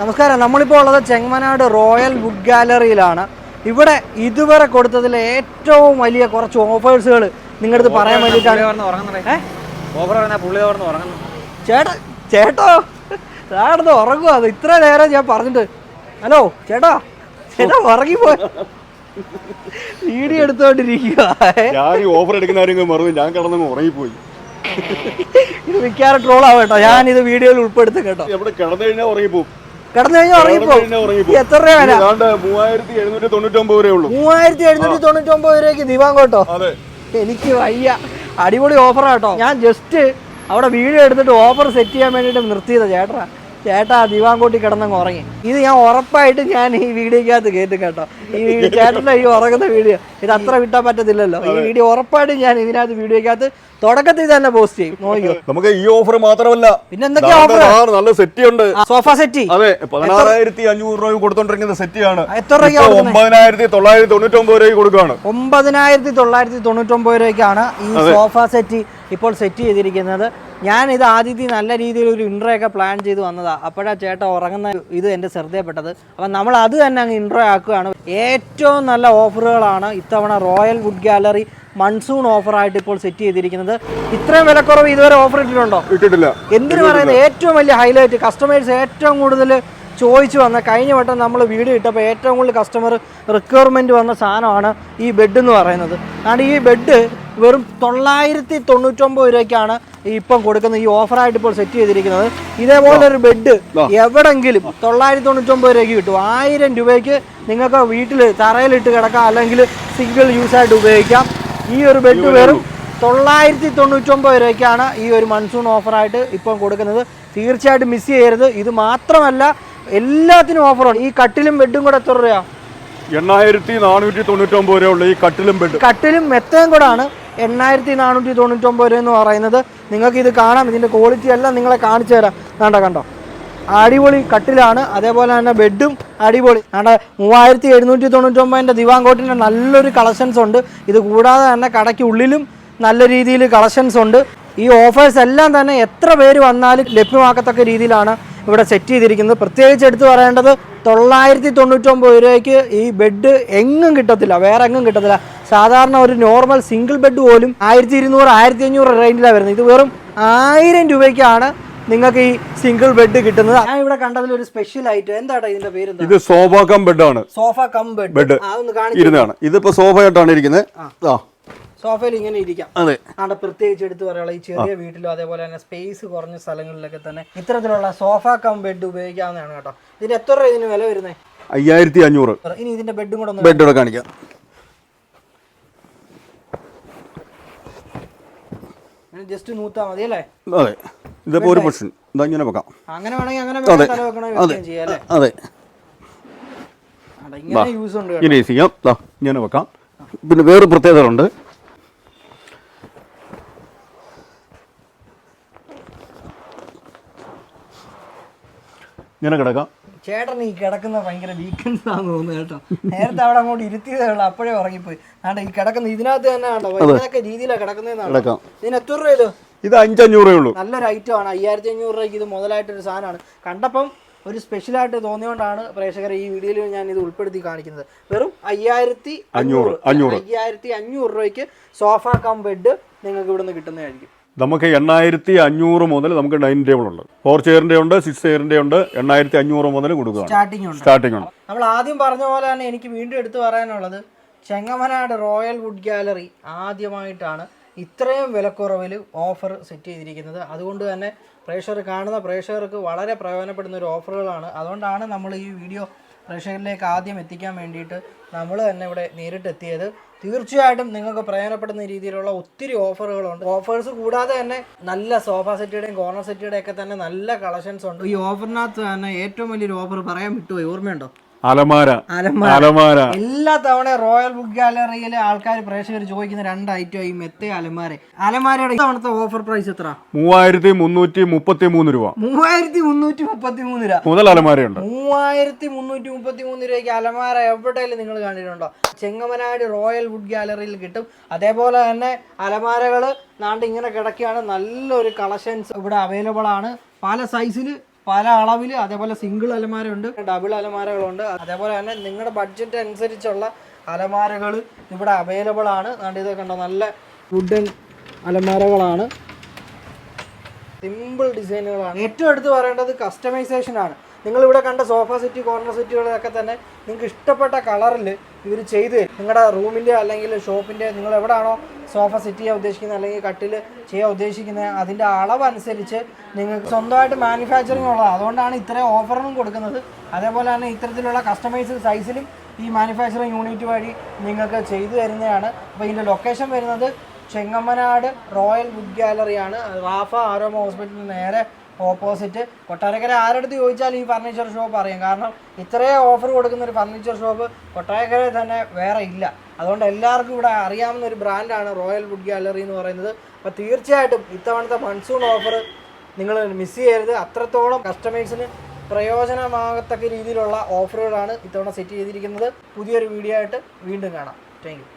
നമസ്കാരം. നമ്മളിപ്പോൾ ഉള്ളത് ചെങ്ങമനാട് റോയൽ വുഡ് ഗാലറിയിലാണ്. ഇവിടെ ഇതുവരെ കൊടുത്തതിൽ ഏറ്റവും വലിയ കുറച്ച് ഓഫേഴ്സുകൾ നിങ്ങളുടെ അടുത്ത് പറയാൻ വേണ്ടിയിട്ടാണ്. ചേട്ടാ ചേട്ടോ ചേട്ടത് ഉറങ്ങുക അത് ഇത്ര നേരം ഞാൻ പറഞ്ഞിട്ട്. ഹലോ ചേട്ടാ ചേട്ടാ ഉറങ്ങിപ്പോ. വീഡിയോ എടുത്തോണ്ടിരിക്കുക ഓഫർ എടുക്കുന്ന മറന്നു. ഞാൻ കിടന്നങ്ങ് ഉറങ്ങിപ്പോയി. ഇത് മിക്കാറും ട്രോൾ ആവും കേട്ടോ. ഞാൻ ഇത് വീഡിയോയിൽ ഉൾപ്പെടുത്തും കേട്ടോ. എവിടെ കിടന്നു കഴിഞ്ഞാൽ ഉറങ്ങിപ്പോവും. കിടന്നു കഴിഞ്ഞാൽ ഉറങ്ങിപ്പോ എത്ര രൂപ വില? മൂവായിരത്തി എഴുന്നൂറ്റി തൊണ്ണൂറ്റൊമ്പത് വരെ മൂവായിരത്തി എഴുന്നൂറ്റി തൊണ്ണൂറ്റി ഒമ്പത് രൂപയ്ക്ക് ദിവാങ്കോട്ടോ അതെ. എനിക്ക് വയ്യ. അടിപൊളി ഓഫറാട്ടോ ഞാൻ ജസ്റ്റ് അവിടെ വീഡിയോ എടുത്തിട്ട് ഓഫർ സെറ്റ് ചെയ്യാൻ വേണ്ടിയിട്ട് നിർത്തിയതാ ചേട്ടാ ചേട്ടാ ദിവാങ്കോട്ടി കിടന്നങ്ങ് ഉറങ്ങി. ഇത് ഞാൻ ഉറപ്പായിട്ട് ഞാൻ ഈ വീഡിയോക്കകത്ത് കയറ്റും കേട്ടോ. ഈ വീഡിയോ ചേട്ടന്റെ ഈ ഉറങ്ങുന്ന വീഡിയോ. ഇത് അത്ര വിട്ടാൻ പറ്റത്തില്ലല്ലോ. ഈ വീഡിയോ ഉറപ്പായിട്ടും ഞാൻ ഇതിനകത്ത് വീഡിയോക്കകത്ത് തുടക്കത്തിൽ തന്നെ പോസ്റ്റ് ചെയ്യും. നോക്കിയോ നമുക്ക് ഈ ഓഫർ മാത്രമല്ല. പിന്നെ എന്തൊക്കെയാ ഓഫർ നല്ല സെറ്റ് ഉണ്ട്. Sofa set. അതെ പതിനാറായിരത്തി അഞ്ഞൂറ് രൂപ കൊടുത്തോണ്ടിരിക്കുന്ന സെറ്റിയാണ് എത്ര രൂപ ഒമ്പതിനായിരത്തി തൊള്ളായിരത്തി തൊണ്ണൂറ്റി ഒമ്പത് രൂപ കൊടുക്കുകയാണ് ഒമ്പതിനായിരത്തി തൊള്ളായിരത്തി തൊണ്ണൂറ്റി ഒമ്പത് രൂപയ്ക്കാണ് ഈ സോഫ സെറ്റ് ഇപ്പോൾ സെറ്റ് ചെയ്തിരിക്കുന്നത്. ഞാൻ ഇത് ആദ്യത്തെ നല്ല രീതിയിൽ ഒരു ഇൻട്രോ ഒക്കെ പ്ലാൻ ചെയ്ത് വന്നതാണ് അപ്പോഴാ ചേട്ടൻ ഉറങ്ങുന്ന ഇത് എന്റെ ശ്രദ്ധയപ്പെട്ടത്. അപ്പം നമ്മൾ അത് തന്നെ അങ്ങ് ഇൻട്രോ ആക്കുകയാണ്. ഏറ്റവും നല്ല ഓഫറുകളാണ് ഇത്തവണ റോയൽ വുഡ് ഗാലറി മൺസൂൺ ഓഫറായിട്ട് ഇപ്പോൾ സെറ്റ് ചെയ്തിരിക്കുന്നത്. ഇത്രയും വിലക്കുറവ് ഇതുവരെ ഓഫർ ഇട്ടിട്ടുണ്ടോ? ഇട്ടിട്ടില്ല. എന്തിനു പറയുന്നത്? ഏറ്റവും വലിയ ഹൈലൈറ്റ് കസ്റ്റമേഴ്സ് ഏറ്റവും കൂടുതൽ ചോദിച്ചു വന്ന കഴിഞ്ഞ വട്ടം നമ്മൾ വീട് ഇട്ടപ്പോൾ ഏറ്റവും കൂടുതൽ കസ്റ്റമർ റിക്വയർമെന്റ് വന്ന സാധനമാണ് ഈ ബെഡ് എന്ന് പറയുന്നത്. കാരണം ഈ ബെഡ് വെറും തൊള്ളായിരത്തി തൊണ്ണൂറ്റൊമ്പത് രൂപയ്ക്കാണ് ഇപ്പം കൊടുക്കുന്നത് ഈ ഓഫറായിട്ട് ഇപ്പോൾ സെറ്റ് ചെയ്തിരിക്കുന്നത്. ഇതേപോലെ ഒരു ബെഡ് എവിടെങ്കിലും തൊള്ളായിരത്തി തൊണ്ണൂറ്റൊമ്പത് രൂപയ്ക്ക് കിട്ടും. ആയിരം രൂപയ്ക്ക് നിങ്ങൾക്ക് വീട്ടിൽ തറയിലിട്ട് കിടക്കാം അല്ലെങ്കിൽ സിംഗിൾ യൂസ് ആയിട്ട് ഉപയോഗിക്കാം. ഈ ഒരു ബെഡ് വെറും തൊള്ളായിരത്തി തൊണ്ണൂറ്റൊമ്പത് രൂപയ്ക്കാണ് ഈ ഒരു മൺസൂൺ ഓഫറായിട്ട് ഇപ്പം കൊടുക്കുന്നത്. തീർച്ചയായിട്ടും മിസ് ചെയ്യരുത്. ഇത് മാത്രമല്ല എല്ലാത്തിനും ഓഫറുണ്ട് ഈ കട്ടിലും ബെഡും കൂടെ എത്ര രൂപയാ? എണ്ണായിരത്തി നാനൂറ്റി തൊണ്ണൂറ്റൊമ്പത് രൂപ ഉള്ള ഈ കട്ടിലും ബെഡ് കട്ടിലും മെത്തയും കൂടെ ആണ്. എണ്ണായിരത്തി നാനൂറ്റി തൊണ്ണൂറ്റൊമ്പത് രൂപ എന്ന് പറയുന്നത്. നിങ്ങൾക്ക് ഇത് കാണാം. ഇതിന്റെ ക്വാളിറ്റി എല്ലാം നിങ്ങളെ കാണിച്ചു തരാം. കണ്ടോ കണ്ടോ? അടിപൊളി കട്ടിലാണ്. അതേപോലെ തന്നെ ബെഡും അടിപൊളി. കണ്ട? മൂവായിരത്തി എഴുന്നൂറ്റി തൊണ്ണൂറ്റൊമ്പതിന്റെ ദിവാങ്കോട്ടിന്റെ നല്ലൊരു കളക്ഷൻസ് ഉണ്ട്. ഇത് കൂടാതെ തന്നെ കടയ്ക്ക് ഉള്ളിലും നല്ല രീതിയിൽ കളക്ഷൻസ് ഉണ്ട്. ഈ ഓഫേഴ്സ് എല്ലാം തന്നെ എത്ര പേര് വന്നാലും ലഭ്യമാക്കത്തക്ക രീതിയിലാണ് ഇവിടെ സെറ്റ് ചെയ്തിരിക്കുന്നത്. പ്രത്യേകിച്ച് എടുത്തു പറയേണ്ടത് തൊള്ളായിരത്തി തൊണ്ണൂറ്റൊമ്പത് രൂപയ്ക്ക് ഈ ബെഡ് എങ്ങും കിട്ടത്തില്ല വേറെ എങ്ങും കിട്ടത്തില്ല. സാധാരണ ഒരു നോർമൽ സിംഗിൾ ബെഡ് പോലും ആയിരത്തി ഇരുന്നൂറ് ആയിരത്തി അഞ്ഞൂറ് റേഞ്ചിലാണ് വരുന്നത്. ഇത് വെറും ആയിരം രൂപയ്ക്കാണ് നിങ്ങൾക്ക് ഈ സിംഗിൾ ബെഡ് കിട്ടുന്നത്. ഞാൻ ഇവിടെ കണ്ടതിൽ ഒരു സ്പെഷ്യൽ ആയിട്ട് എന്താടാ ഇതിന്റെ പേര് ഇത് സോഫ കം ബെഡ് ആണ്. സോഫ കം ബെഡ് ബെഡ് ഇരുന്നാണ് ഇതിപ്പോ സോഫയായിട്ടാണ് ഇരിക്കുന്നത്. ആ. സോഫയിൽ ഇങ്ങനെ ഇരിക്കാം. അതെ. അവിടെ പ്രത്യേകിച്ച് എടുത്ത് പറയാനുള്ള ഈ ചെറിയ വീട്ടിലും അതേപോലെ തന്നെ സ്പേസ് കുറഞ്ഞ സ്ഥലങ്ങളിലൊക്കെ തന്നെ ഇത്തരത്തിലുള്ള സോഫ കം ബെഡ് ഉപയോഗിക്കാവുന്നതാണ് കേട്ടോ. ഇതിന് എത്ര രൂപ ഇതിന് വില വരുന്നത് അയ്യായിരത്തി അഞ്ഞൂറ് ഇനി ഇതിന്റെ ബെഡും കൂടെ ബെഡ് കൂടെ കാണിക്കാം. ജസ്റ്റ് നൂത്താ മതി അല്ലേ? അതെ. ഇതിപ്പോ ഒരു പൊസിഷൻ ഇതാ ഇങ്ങനെ വെക്കാം. അങ്ങനെ വേണമെങ്കിൽ അങ്ങനെ. തല വെക്കണോ അതെ. ചെയ്യാം അല്ലേ? ഇങ്ങനെ യൂസ് ഉണ്ട് ഇങ്ങനെ വെക്കാം. പിന്നെ വേറെ പ്രത്യേകത ഉണ്ട് ഇങ്ങനെ കിടക്കാം. ചേട്ടൻ ഈ കിടക്കുന്ന ഭയങ്കര വീക്കൻസ് ആണെന്ന് തോന്നുന്നു കേട്ടോ. നേരത്തെ അവിടെ അങ്ങോട്ട് ഇരുത്തിയതേ ഉള്ളൂ അപ്പോഴേ ഉറങ്ങിപ്പോയി. ആണ്ട് ഈ കിടക്കുന്ന ഇതിനകത്ത് തന്നെ കണ്ടോ ഇതിനൊക്കെ രീതിയിലാണ് കിടക്കുന്നതെന്നാണ് കിടക്കാം. ഇതിന് എത്ര രൂപ ഇത്? ഇത് അഞ്ചഞ്ഞൂറേ ഉള്ളൂ. നല്ലൊരു ഐറ്റം ആണ്. അയ്യായിരത്തി അഞ്ഞൂറ് രൂപയ്ക്ക് ഇത് മുതലായിട്ടൊരു സാധനമാണ്. കണ്ടപ്പം ഒരു സ്പെഷ്യലായിട്ട് തോന്നിയോണ്ടാണ് പ്രേക്ഷകരെ ഈ വീഡിയോയിൽ ഞാൻ ഇത് ഉൾപ്പെടുത്തി കാണിക്കുന്നത്. വെറും അയ്യായിരത്തി അഞ്ഞൂറ്. അയ്യായിരത്തി അഞ്ഞൂറ് രൂപയ്ക്ക് സോഫ കം ബെഡ് നിങ്ങൾക്ക് ഇവിടുന്ന് കിട്ടുന്നതായിരിക്കും. നമുക്ക് എണ്ണായിരത്തി അഞ്ഞൂറ് മുതൽ നമുക്ക് ഡൈനിങ് ടേബിൾ ഉണ്ട്. ഫോർ ചെയറിന്റെ ഉണ്ട് സിക്സ് ചെയറിന്റെ ഉണ്ട് എണ്ണായിരത്തി അഞ്ഞൂറ് മുതൽ കൊടുക്കുക സ്റ്റാർട്ടിംഗ് ഉണ്ട്. സ്റ്റാർട്ടിംഗ് ഉണ്ട്. നമ്മൾ ആദ്യം പറഞ്ഞ പോലെ തന്നെ എനിക്ക് വീണ്ടും എടുത്തു പറയാനുള്ളത്. ചെങ്ങമനാട് റോയൽ വുഡ് ഗാലറി ആദ്യമായിട്ടാണ് ഇത്രയും വിലക്കുറവിൽ ഓഫർ സെറ്റ് ചെയ്തിരിക്കുന്നത്. അതുകൊണ്ട് തന്നെ പ്രേക്ഷകർ കാണുന്ന പ്രേക്ഷകർക്ക് വളരെ പ്രയോജനപ്പെടുന്ന ഒരു ഓഫറുകളാണ് അതുകൊണ്ടാണ് നമ്മൾ ഈ വീഡിയോ പ്രേക്ഷകരിലേക്ക് ആദ്യം എത്തിക്കാൻ വേണ്ടിയിട്ട് നമ്മൾ തന്നെ ഇവിടെ നേരിട്ട് എത്തിയത് തീർച്ചയായിട്ടും നിങ്ങൾക്ക് പ്രയോജനപ്പെടുന്ന രീതിയിലുള്ള ഒത്തിരി ഓഫറുകളുണ്ട്. ഓഫേഴ്സ് കൂടാതെ തന്നെ നല്ല സോഫ സെറ്റിയുടെയും കോർണർ സെറ്റിയുടെയും ഒക്കെ തന്നെ നല്ല കളക്ഷൻസ് ഉണ്ട്. ഈ ഓഫറിനകത്ത് തന്നെ ഏറ്റവും വലിയൊരു ഓഫർ പറയാൻ വിട്ടുപോയി. ഓർമ്മയുണ്ടോ? അലമാര. അലമാര. എല്ലാ തവണ റോയൽ ബുക്ക് ഗാലറിയിൽ ആൾക്കാർ പ്രേക്ഷകർ ചോദിക്കുന്ന രണ്ട് ഐറ്റം ഈ മെത്തേ അലമാര. അലമാരയുടെ ഇത്തവണത്തെ ഓഫർ പ്രൈസ് എത്ര? മൂവായിരത്തി മുന്നൂറ്റി മുപ്പത്തി മൂന്ന് രൂപ. മൂവായിരത്തി മുന്നൂറ്റി മുപ്പത്തി മൂന്ന് രൂപ. മുതൽ അലമാരയുണ്ട്. മൂവായിരത്തി മുന്നൂറ്റി മുപ്പത്തി മൂന്ന് രൂപയ്ക്ക് അലമാര എവിടെയെങ്കിലും നിങ്ങൾ കണ്ടിട്ടുണ്ടോ? ചെങ്ങമനാട് റോയൽ വുഡ് ഗാലറിയിൽ കിട്ടും. അതേപോലെ തന്നെ അലമാരകൾ നാണ്ട് ഇങ്ങനെ കിടക്കുകയാണ്. നല്ലൊരു കളക്ഷൻസ് ഇവിടെ അവൈലബിൾ ആണ്. പല സൈസിൽ പല അളവിൽ അതേപോലെ സിംഗിൾ അലമാരയുണ്ട് ഡബിൾ അലമാരകളുണ്ട്. അതേപോലെ തന്നെ നിങ്ങളുടെ ബഡ്ജറ്റ് അനുസരിച്ചുള്ള അലമാരകൾ ഇവിടെ അവൈലബിൾ ആണ്. അതുകൊണ്ട് ഇത് കണ്ടോ? നല്ല വുഡൻ അലമാരകളാണ്. സിമ്പിൾ ഡിസൈനുകളാണ് ഏറ്റവും എടുത്ത് പറയേണ്ടത് കസ്റ്റമൈസേഷൻ ആണ്. നിങ്ങളിവിടെ കണ്ട സോഫ സെറ്റ് കോർണർ സെറ്റുകളൊക്കെ തന്നെ നിങ്ങൾക്ക് ഇഷ്ടപ്പെട്ട കളറിൽ ഇവർ ചെയ്ത് നിങ്ങളുടെ റൂമിന്റെ അല്ലെങ്കിൽ ഷോപ്പിന്റെ നിങ്ങൾ എവിടെയാണോ സോഫ സെറ്റ് ചെയ്യാൻ ഉദ്ദേശിക്കുന്നത് അല്ലെങ്കിൽ കട്ടിൽ ചെയ്യാൻ ഉദ്ദേശിക്കുന്നത് അതിന്റെ അളവനുസരിച്ച് നിങ്ങൾക്ക് സ്വന്തമായിട്ട് മാനുഫാക്ചറിങ് ഉള്ളത് അതുകൊണ്ടാണ് ഇത്രയും ഓഫറും കൊടുക്കുന്നത്. അതേപോലെ തന്നെ ഇത്തരത്തിലുള്ള കസ്റ്റമൈസ്ഡ് സൈസിലും ഈ മാനുഫാക്ചറിങ് യൂണിറ്റ് വഴി നിങ്ങൾക്ക് ചെയ്തു തരുന്നതാണ്. അപ്പോൾ ഇതിന്റെ ലൊക്കേഷൻ വരുന്നത് ചെങ്ങമ്മനാട് റോയൽ വുഡ് ഗാലറിയാണ് റാഫ ആരോമ ഹോസ്പിറ്റലിന് നേരെ ഓപ്പോസിറ്റ്. കൊട്ടാരക്കര ആരടുത്ത് ചോദിച്ചാൽ ഈ ഫർണിച്ചർ ഷോപ്പ് അറിയാം. കാരണം ഇത്രയും ഓഫർ കൊടുക്കുന്ന ഒരു ഫർണിച്ചർ ഷോപ്പ് കൊട്ടാരക്കരയിൽ തന്നെ വേറെ ഇല്ല. അതുകൊണ്ട് എല്ലാവർക്കും ഇവിടെ അറിയാവുന്ന ഒരു ബ്രാൻഡാണ് റോയൽ വുഡ് ഗാലറി എന്ന് പറയുന്നത്. അപ്പോൾ തീർച്ചയായിട്ടും ഇത്തവണത്തെ മൺസൂൺ ഓഫർ നിങ്ങൾ മിസ് ചെയ്യരുത്. അത്രത്തോളം കസ്റ്റമേഴ്സിന് പ്രയോജനമാകത്തക്ക രീതിയിലുള്ള ഓഫറുകളാണ് ഇത്തവണ സെറ്റ് ചെയ്തിരിക്കുന്നത്. പുതിയൊരു വീഡിയോ ആയിട്ട് വീണ്ടും കാണാം. താങ്ക്